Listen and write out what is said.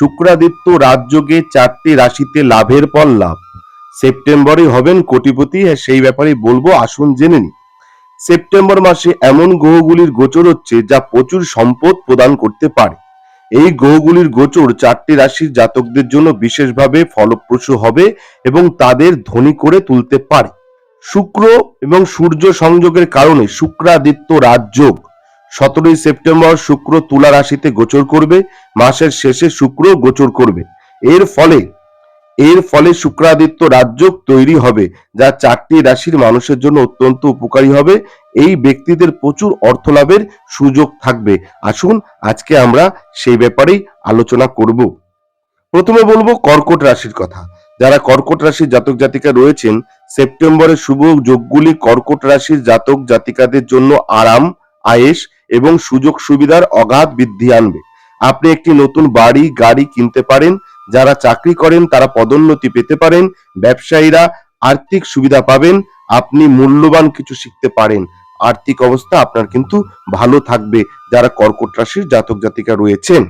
শুক্রাদিত্য রাজযোগে চারটি রাশিতে লাভের পর লাভ। সেপ্টেম্বরে হবেন কোটিপতি আর সেই ব্যাপারে বলব, আসুন জেনে নিই। সেপ্টেম্বর মাসে এমন গ্রহগুলির গোচর হচ্ছে যা প্রচুর সম্পদ প্রদান করতে পারে। এই গ্রহগুলির গোচর চারটি রাশির জাতকদের জন্য বিশেষভাবে ফলপ্রসূ হবে এবং তাদের ধনী করে তুলতে পারে। শুক্র এবং সূর্য সংযোগের কারণে শুক্রাদিত্য রাজযোগ সতেরোই সেপ্টেম্বর শুক্র তুলা রাশিতে গোচর করবে, মাসের শেষে শুক্র গোচর করবে। এর ফলে এর ফলে শুক্রাদিত্য রাজযোগ তৈরি হবে, যা চারটি রাশির মানুষের জন্য অত্যন্ত উপকারী হবে। এই ব্যক্তিদের প্রচুর অর্থ লাভের সুযোগ থাকবে। আসুন, আজকে আমরা সেই ব্যাপারেই আলোচনা করব। প্রথমে বলব কর্কট রাশির কথা। যারা কর্কট রাশির জাতক জাতিকা রয়েছেন, সেপ্টেম্বরের শুভ যোগগুলি কর্কট রাশির জাতক জাতিকাদের জন্য আরাম আয়েস এবং সুযোগ সুবিধার অগাধ বৃদ্ধি আনবে। আপনি একটি নতুন বাড়ি, গাড়ি কিনতে পারেন, যারা চাকরি করেন তারা পদোন্নতি পেতে পারেন, ব্যবসায়ীরা আর্থিক সুবিধা পাবেন, আপনি মূল্যবান কিছু শিখতে পারেন। আর্থিক অবস্থা আপনার কিন্তু ভালো থাকবে, যারা কর্কট রাশির জাতক জাতিকা রয়েছেন।